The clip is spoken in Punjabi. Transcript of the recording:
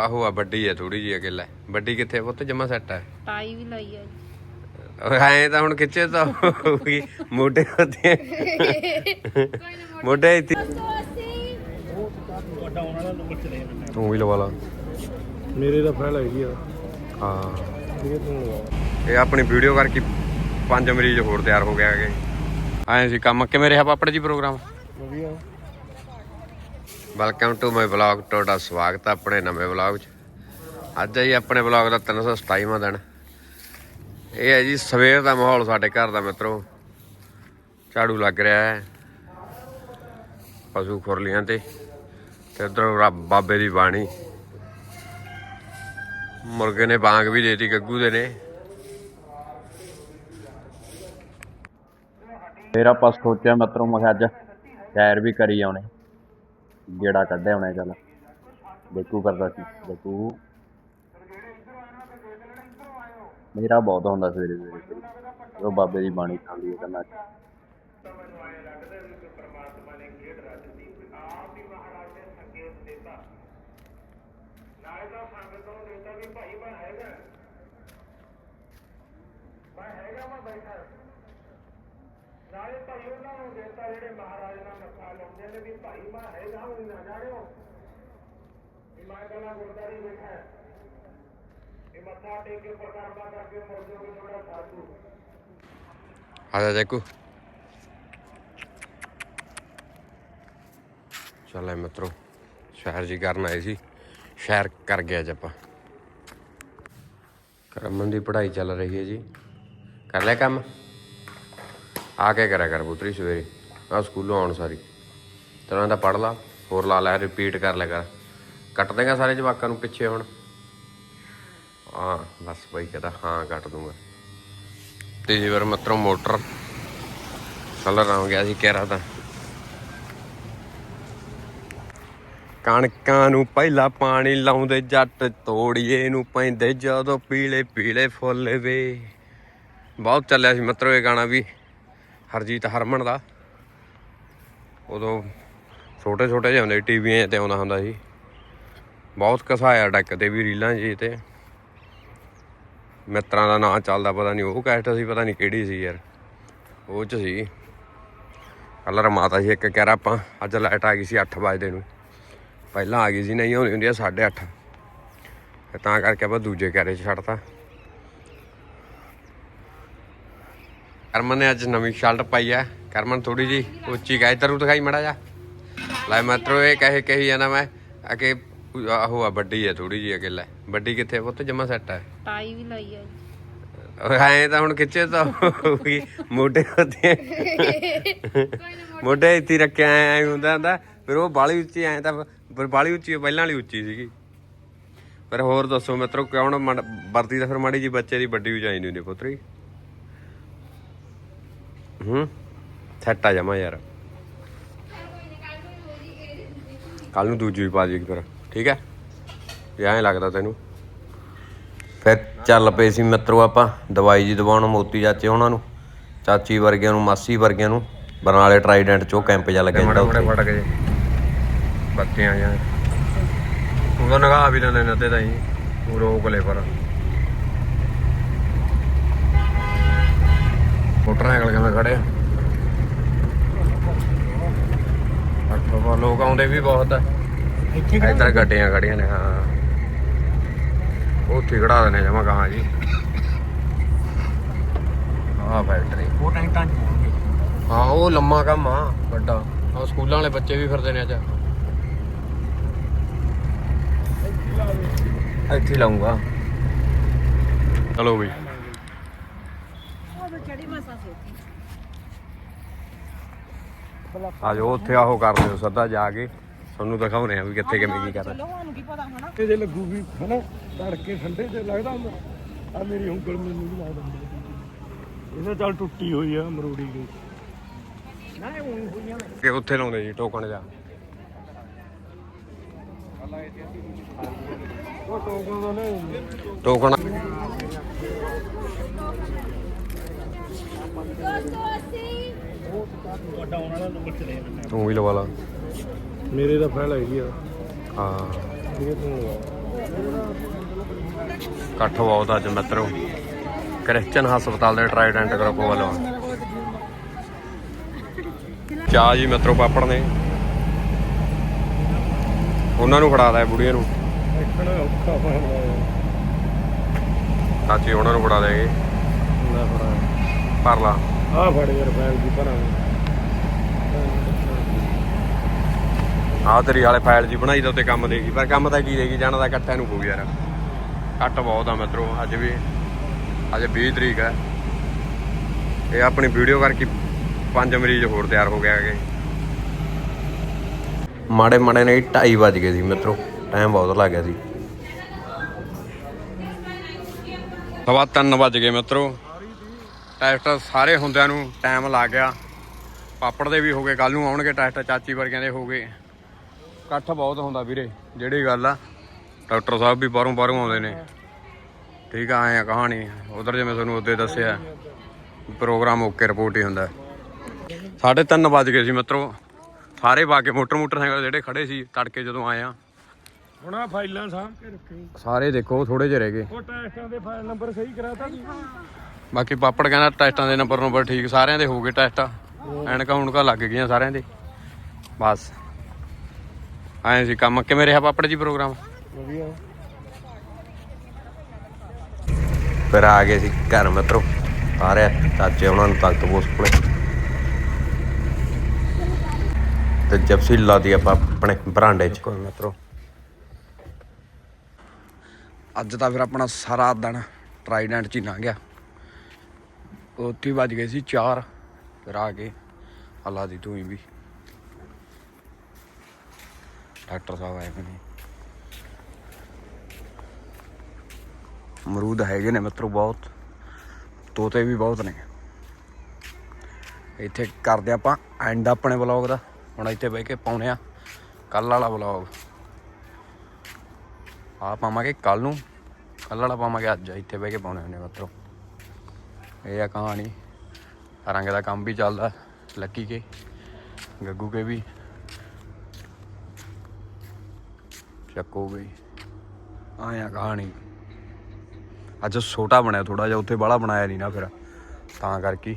ਆਹੋ ਆ ਵੱਡੀ ਹੈ ਥੋੜੀ ਜਿਹੀ ਅਕੇਲਾ ਵੱਡੀ ਕਿੱਥੇ ਪੁੱਤ? ਜਮਾ ਸੈੱਟ ਹੈ ਟਾਈ ਵੀ ਲਾਈ ਆ ਐ ਤਾਂ ਹੁਣ ਖਿੱਚੇ ਤਾਂ ਹੋਊਗੀ। ਮੋਢੇ ਹੁੰਦੇ ਮੋਢੇ ਇੱਥੇ। ਤੂੰ ਵੀ ਲਵਾ ਲਾ। ਮੇਰੇ ਦਾ ਫਾਇਲ ਹੈਗੀ ਆ। ਹਾਂ। ਇਹ ਤੂੰ ਲਗਾ ਇਹ ਆਪਣੀ ਵੀਡੀਓ ਕਰਕੇ ਪੰਜ ਮਰੀਜ਼ ਹੋਰ ਤਿਆਰ ਹੋ ਗਿਆ ਹੈਗੇ। ਆਏ ਸੀ ਕੰਮ। ਕਿਵੇਂ ਰਿਹਾ ਪਾਪੜ ਜੀ ਪ੍ਰੋਗਰਾਮ? ਵਧੀਆ। ਵੈਲਕਮ ਟੂ ਮਾਈ ਵਲੌਗ ਤੁਹਾਡਾ ਸਵਾਗਤ ਹੈ ਆਪਣੇ ਨਵੇਂ ਵਲੌਗ 'ਚ। ਅੱਜ ਹੈ ਜੀ ਆਪਣੇ ਵਲੌਗ ਦਾ 327ਵਾਂ ਦਿਨ। ਇਹ ਹੈ ਜੀ ਸਵੇਰ ਦਾ ਮਾਹੌਲ ਸਾਡੇ ਘਰ ਦਾ ਮਿੱਤਰੋ। ਝਾੜੂ ਲੱਗ ਰਿਹਾ ਹੈ। ਪਸ਼ੂ ਖੁਰਲੀਆਂ ਤੇ। ਤੇ ਉਧਰ ਬਾਬੇ ਦੀ ਬਾਣੀ। ਮੁਰਗੇ ਨੇ ਬਾਂਗ ਵੀ ਦੇਤੀ, ਗੱਗੂ ਦੇ ਨੇ। ਫਿਰ ਆਪਾਂ ਸੋਚਿਆ ਮਿੱਤਰੋਂ, ਮੈਂ ਕਿਹਾ ਅੱਜ ਸੈਰ ਵੀ ਕਰੀ ਆਉਣੇ। ਗੇੜਾ ਕੱਢਿਆ ਆਉਣੇ ਚੱਲ। ਦੇਖੂ ਕਰਦਾ ਸੀ ਬੇਕੂ ਮੇਰਾ ਬਹੁਤ ਹੁੰਦਾ ਸਵੇਰੇ ਸਵੇਰੇ। ਉਹ ਬਾਬੇ ਦੀ ਬਾਣੀ ਖਾਂਦੀ ਹੈ ਕੰਨਾਂ 'ਚ। ਨਾਲੇ ਭਾਈ ਉਹਨਾਂ ਨੂੰ ਦੇਤਾ ਜਿਹੜੇ ਮਹਾਰਾਜ ਨਾਲ ਮੱਥਾ ਲਾਉਂਦੇ ਨੇ ਵੀ ਭਾਈ ਮੈਂ ਹੈਗਾ ਉਹ ਨਾ ਜਾਣਿਓ। ਵੀ ਮੈਂ ਗੱਲਾਂ ਗੁਰਦਾਰੀ ਬੈਠਾ ਇਹ ਮੱਥਾ ਟੇਕ ਕੇ ਪ੍ਰਕਰਮਾ ਕਰਕੇ ਮੁੜ ਜਾਓਗੇ ਤੁਹਾਡਾ ਸਾਧੂ ਆ ਜਾ ਜੈਕੂ। ਚੱਲੇ ਮਿੱਤਰੋ, ਸ਼ਹਿਰ ਜੀ ਕਰਨ ਆਏ ਸੀ। ਸ਼ਹਿਰ ਕਰ ਗਿਆ ਅੱਜ ਆਪਾਂ। ਕਰਮਨ ਦੀ ਪੜ੍ਹਾਈ ਚੱਲ ਰਹੀ ਹੈ ਜੀ। ਕਰ ਲਿਆ ਕੰਮ? ਆ ਕੇ ਕਰਿਆ ਕਰ ਪੁੱਤਰੀ ਸਵੇਰੇ। ਆ ਸਕੂਲੋਂ ਆਉਣ ਸਾਰੀ। ਤਰ੍ਹਾਂ ਦਾ ਪੜ੍ਹ ਲਾ, ਹੋਰ ਲਾ ਲੈ ਰਿਪੀਟ ਕਰ ਲਿਆ ਕਰ। ਕੱਟ ਦੇਗਾ ਸਾਰੇ ਜਵਾਕਾਂ ਨੂੰ ਪਿੱਛੇ ਹੁਣ? ਹਾਂ, ਬਸ ਬਈ ਕਹਦਾ, ਹਾਂ, ਕੱਟ ਦੂੰਗਾ। ਤੀਜੀ ਵਾਰ ਮਤਰੋਂ ਮੋਟਰ ਕਲਰ ਆ ਗਿਆ ਸੀ ਕਹਿ ਤਾਂ। ਕਣਕਾਂ ਨੂੰ ਪਹਿਲਾ ਪਾਣੀ ਲਾਉਂਦੇ, ਜੱਟ ਤੋੜੀਏ ਨੂੰ ਪੈਂਦੇ, ਜਦੋਂ ਪੀਲੇ ਪੀਲੇ ਫੁੱਲ ਵੇ। ਬਹੁਤ ਚੱਲਿਆ ਸੀ ਮਤਰੋ ਇਹ ਗਾਣਾ ਵੀ। ਹਰਜੀਤ ਹਰਮਨ ਦਾ। ਉਦੋਂ ਛੋਟੇ ਛੋਟੇ ਜਿਹੇ ਹੁੰਦੇ ਟੀਵੀਆਂ ਤੇ ਆਉਂਦਾ ਹੁੰਦਾ ਸੀ। ਬਹੁਤ ਕਸਾਇਆ ਡੱਕ ਤੇ ਵੀ ਰੀਲਾਂ ਜੀ ਤੇ। ਮਿੱਤਰਾਂ ਦਾ ਨਾਂ ਚੱਲਦਾ ਪਤਾ ਨਹੀਂ, ਉਹ ਕੈਸਟ ਸੀ, ਪਤਾ ਨਹੀਂ ਕਿਹੜੀ ਸੀ ਯਾਰ। ਉਹ ਚ ਸੀ। ਕਲਰ ਮਾਤਾ ਸੀ ਇੱਕ ਕਹਿ ਰਾ ਆਪਾਂ, ਅੱਜ ਲਾਈਟ ਆ ਗਈ ਸੀ 8 ਵਜੇ ਨੂੰ। ਪਹਿਲਾਂ ਆ ਗਈ ਸੀ, ਨਹੀਂ ਹੁੰਦੀ ਹੁੰਦੀ ਆ 8:30 ਤੇ ਤਾਂ ਕਰਕੇ ਆਪਾਂ ਦੂਜੇ ਕੈਰੇ 'ਚ ਛੱਡਤਾ। ਕਰਮਨ ਨੇ ਅੱਜ ਨਵੀਂ ਸ਼ਰਟ ਪਾਈ ਆ। ਕਰਮਨ ਥੋੜੀ ਜੀ ਉੱਚੀ ਗਾ ਇੱਧਰ ਨੂੰ ਦਿਖਾਈ ਮੜਾ ਜਾ ਲੈ ਮਤਰੋ ਇਹ ਕਹੇ ਕਹੀ ਜਾਂਦਾ ਮੈਂ ਆ ਕਿ ਆਹੋ ਆ ਵੱਡੀ ਹੈ ਥੋੜੀ ਜੀ ਅਕੇਲਾ ਵੱਡੀ ਕਿੱਥੇ ਪੁੱਤ? ਜਮਾ ਸੈੱਟ ਹੈ ਟਾਈ ਵੀ ਲਾਈ ਆ। ਐ ਤਾਂ ਹੁਣ ਖਿੱਚੇ ਤਾਂ ਹੋਊਗੀ। ਮੋਢੇ ਹੁੰਦੇ ਮੋਢੇ ਇੱਥੇ ਹੀ ਰੱਖਿਆ ਐ ਹੁੰਦਾ ਹੁੰਦਾ। ਫਿਰ ਉਹ ਬਾਲੀ ਉੱਚੀ ਐ ਤਾਂ ਫਿਰ ਬਾਲੀ ਉੱਚੀ ਪਹਿਲਾਂ ਵਾਲੀ ਉੱਚੀ ਸੀਗੀ। ਪਰ ਹੋਰ ਦੱਸੋ ਮਿੱਤਰੋ ਕਿਉਂ ਵਰਤੀ ਤਾਂ ਫਿਰ ਮਾੜੀ ਜੀ ਬੱਚੇ ਦੀ ਵੱਡੀ ਉਚਾਈ ਨਹੀਂ ਹੁੰਦੀ ਪੁੱਤਰੀ। ਹੂੰ। ਸੈੱਟ ਆ ਜਾਮਾ ਯਾਰ। ਕੱਲ ਨੂੰ ਦੂਜੀ ਵੀ ਪਾ ਜੀ ਫਿਰ ਠੀਕ ਹੈ? ਇਹ ਐਂ ਲੱਗਦਾ ਤੈਨੂੰ। ਫਿਰ ਚੱਲ ਪਏ ਸੀ ਮਿੱਤਰੋ ਆਪਾਂ ਦਵਾਈ ਜੀ ਦਵਾਉਣ ਮੋਤੀ ਚਾਚੇ ਉਹਨਾਂ ਨੂੰ ਚਾਚੀ ਵਰਗਿਆਂ ਨੂੰ ਮਾਸੀ ਵਰਗਿਆਂ ਨੂੰ ਬਰਨਾਲੇ ਟਰਾਈਡੈਂਟ ਚੋਂ ਕੈਂਪ ਜਾ ਲੱਗਿਆ ਜਿਹੜਾ ਉੱਥੇ। ਫੜ ਗਏ। ਬੱਤੀਆਂ ਜਾਂ ਉਹਦਾ ਨਗਾਹ ਵੀ ਲੈਂਦੇ ਨਤੇ ਤਾਂ ਹੀ। ਉਹ ਰੋਕ ਲੈ ਪਰ। ਮੋਟਰਸਾਈਕਲ ਕਿਵੇਂ ਖੜੇ ਆ ਲੋਕ ਆਉਂਦੇ ਵੀ ਬਹੁਤ ਆ। ਇੱਥੇ ਇੱਧਰ ਗੱਡੀਆਂ ਖੜੀਆਂ ਨੇ ਹਾਂ। ਉੱਥੇ ਖੜਾ ਦਿੰਦੇ ਜਮਾ ਕਹਾਂ ਜੀ। ਆਹ ਫੈਕਟਰੀ ਉਹ ਟੈਂਟਾਂ ਚ ਹਾਂ ਉਹ ਲੰਮਾ ਕੰਮ ਆ ਵੱਡਾ। ਆ ਸਕੂਲਾਂ ਵਾਲੇ ਬੱਚੇ ਵੀ ਫਿਰਦੇ ਨੇ ਅੱਜ। ਇੱਥੇ ਲਾਉਂਗਾ। ਚਲੋ ਬਈ। ਆ ਜਾਓ ਉੱਥੇ ਆਹੋ ਕਰ ਲਿਓ ਸੱਦਾ ਜਾ ਕੇ। ਤੁਹਾਨੂੰ ਦਿਖਾਉਣੇ ਆ ਵੀ ਕਿੱਥੇ ਕਿਵੇਂ ਕੀ ਕਰਦਾ ਤੇ ਜੇ ਲੱਗੂ ਵੀ ਹਨਾ? ਤੜਕੇ ਠੰਡੇ ਤੇ ਲੱਗਦਾ ਹੁੰਦਾ। ਆ ਮੇਰੀ ਉਂਗਲ ਮੈਨੂੰ ਵੀ ਲੱਗਦਾ ਹੁੰਦਾ। ਇਹਦਾ ਚੱਲ ਟੁੱਟੀ ਹੋਈ ਆ ਮਰੂੜੀ ਗਈ ਨਾ ਇਹ ਊਂ ਹੋਈਆਂ ਨੇ ਕਿ ਉੱਥੇ ਲਾਉਂਦੇ ਜੀ ਟੋਕਣ ਜਾ। ਉਹ ਟੋਕਾਂ ਦਾ ਨੇ ਟੋਕਣ ਵੱਡਾ ਆਉਣ ਵਾਲਾ ਨੰਬਰ ਚਲੇ ਤੂੰ ਵੀ ਲਵਾ ਲਾ। ਮੇਰੇ ਦਾ ਫਾਇਲ ਹੈਗੀ ਆ। ਹਾਂ। ਤੂੰ ਇਕੱਠ ਬਹੁਤ ਅੱਜ ਮਿੱਤਰੋ। ਕ੍ਰਿਸਚਨ ਹਸਪਤਾਲ ਦੇ ਟ੍ਰਾਈਡੈਂਟ ਗਰੁੱਪ ਵੱਲੋਂ। ਚਾਹ ਜੀ ਮਿੱਤਰੋ ਪਾਪੜ ਨੇ। ਉਹਨਾਂ ਨੂੰ ਫੜਾ ਦੇ ਬੁੜੀਆਂ ਨੂੰ। ਦੇਖਣਾ ਔਖਾ ਬਣਦਾ ਚਾਚੀ ਉਹਨਾਂ ਨੂੰ ਫੜਾ ਦੇਗੇ ਨਾ ਫੜਾ। ਭਰ ਲਾ। ਆ ਫੜ ਯਾਰ ਫੈਲ ਦੀ ਭਰਾਂ ਆਹ ਤੇਰੀ ਵਾਲੇ ਫਾਈਲ ਜੀ ਬਣਾਈ ਤਾਂ ਉੱਤੇ ਕੰਮ ਦੇਗੀ ਪਰ ਕੰਮ ਤਾਂ ਕੀ ਦੇਗੀ ਜਾਣਾ ਤਾਂ ਇਕੱਠਿਆਂ ਨੂੰ ਪਊ ਯਾਰ। ਘੱਟ ਬਹੁਤ ਆ ਮਿੱਤਰੋ, ਅੱਜ ਵੀ, ਅੱਜ 20 ਤਰੀਕ ਹੈ ਇਹ ਆਪਣੀ ਵੀਡੀਓ ਕਰਕੇ ਪੰਜ ਮਰੀਜ਼ ਹੋਰ ਤਿਆਰ ਹੋ ਗਏ ਹੈਗੇ। ਮਾੜੇ ਮਾੜੇ ਨੇ 2:30 ਵੱਜ ਗਏ ਸੀ ਮਿੱਤਰੋ ਟਾਈਮ ਬਹੁਤ ਲੱਗ ਗਿਆ ਸੀ। ਸਵਾ ਤਿੰਨ ਵੱਜ ਗਏ ਮਿੱਤਰੋ। ਟੈਸਟ ਸਾਰੇ ਹੁੰਦਿਆਂ ਨੂੰ ਟਾਈਮ ਲੱਗ ਗਿਆ। ਪਾਪੜ ਦੇ ਵੀ ਹੋ ਗਏ ਕੱਲ ਨੂੰ ਆਉਣਗੇ ਟੈਸਟ ਚਾਚੀ ਵਰਗਿਆਂ ਦੇ ਹੋ ਗਏ। ਇਕੱਠ ਬਹੁਤ ਹੁੰਦਾ ਵੀਰੇ ਜਿਹੜੀ ਗੱਲ ਆ ਡਾਕਟਰ ਸਾਹਿਬ ਵੀ ਬਾਹਰੋਂ ਬਾਹਰੋਂ ਆਉਂਦੇ ਨੇ। ਠੀਕ ਆ ਆਏ ਆ ਕਹਾਣੀ ਉਧਰ ਜਿਵੇਂ ਤੁਹਾਨੂੰ ਉੱਤੇ ਦੱਸਿਆ ਪ੍ਰੋਗਰਾਮ ਓਕੇ ਰਿਪੋਰਟ ਹੀ ਹੁੰਦਾ। ਸਾਢੇ ਤਿੰਨ ਵੱਜ ਗਏ ਸੀ ਮਿੱਤਰੋ। ਸਾਰੇ ਬਾਕੀ ਮੋਟਰ ਮੋਟਰਸਾਈਕਲ ਜਿਹੜੇ ਖੜੇ ਸੀ ਤੜਕੇ ਜਦੋਂ ਆਏ ਆ। ਹੁਣ ਆ ਫਾਈਲਾਂ ਸਾਂਭ ਕੇ ਰੱਖੀ ਸਾਰੇ ਦੇਖੋ ਥੋੜੇ ਜਿਹੇ ਰਹਿ ਗਏ। ਉਹ ਟੈਸਟਾਂ ਦੇ ਫਾਈਲ ਨੰਬਰ ਸਹੀ ਕਰਾਤਾ ਜੀ ਬਾਕੀ ਪਾਪੜ ਕਹਿੰਦਾ ਟੈਸਟਾਂ ਦੇ ਨੰਬਰ ਨੰਬਰ ਠੀਕ ਸਾਰਿਆਂ ਦੇ ਹੋ ਗਏ ਟੈਸਟ। ਐਨਕਾਂ ਹੁਣਕਾਂ ਲੱਗ ਗਈਆਂ ਸਾਰਿਆਂ ਦੇ। ਬਸ। ਆਏ ਸੀ ਕੰਮ। ਕਿਵੇਂ ਰਿਹਾ ਪਾਪੜ ਜੀ ਪ੍ਰੋਗਰਾਮ? ਵਧੀਆ। ਫਿਰ ਆ ਗਏ ਸੀ ਘਰ ਮਿੱਤਰੋ। ਸਾਰੇ ਚਾਚੇ ਉਹਨਾਂ ਨੂੰ ਤਖਤ ਬੋਸ ਕੋਲੇ। ਤੇ ਜਪਸੀ ਲਾਦੀ ਆਪਾਂ ਆਪਣੇ ਬਰਾਂਡੇ 'ਚ। ਕੋਈ ਮਿੱਤਰੋ। ਅੱਜ ਤਾਂ ਫਿਰ ਆਪਣਾ ਸਾਰਾ ਦਿਨ ਟਰਾਈਡੈਂਟ 'ਚ ਹੀ ਲੰਘ ਗਿਆ। ਉੱਥੇ ਵੱਜ ਗਏ ਸੀ 4 ਫਿਰ ਆ ਕੇ ਅੱਲਾ ਦੀ ਤੂੰ ਵੀ। ਡਾਕਟਰ ਸਾਹਿਬ ਆਏ ਨੇ। ਅਮਰੂਦ ਹੈਗੇ ਨੇ ਮਿੱਤਰੋ ਬਹੁਤ। ਤੋਤੇ ਵੀ ਬਹੁਤ ਨੇ। ਇੱਥੇ ਕਰਦੇ ਆਪਾਂ ਐਂਡ ਆਪਣੇ ਵਲੌਗ ਦਾ। ਹੁਣ ਇੱਥੇ ਬਹਿ ਕੇ ਪਾਉਣੇ ਆ ਕੱਲ ਵਾਲਾ ਵਲੌਗ ਆ ਪਾਵਾਂਗੇ ਕੱਲ ਨੂੰ। ਕੱਲ ਵਾਲਾ ਪਾਵਾਂਗੇ ਅੱਜ। ਇੱਥੇ ਬਹਿ ਕੇ ਪਾਉਣੇ ਹੁੰਦੇ ਮਿੱਤਰੋ। ਇਹ ਆ ਕਹਾਣੀ। ਰੰਗ ਦਾ ਕੰਮ ਵੀ ਚੱਲਦਾ, ਲੱਕੀ ਕੇ, ਗੱਗੂ ਕੇ ਵੀ, ਚੱਕੋ ਵੀ। ਆਇਆ ਕਹਾਣੀ। ਅੱਜ ਛੋਟਾ ਬਣਿਆ ਥੋੜਾ ਜਿਹਾ ਉੱਥੇ ਬਾਹਲਾ ਬਣਾਇਆ ਨਹੀਂ ਨਾ ਫਿਰ, ਤਾਂ ਕਰਕੇ।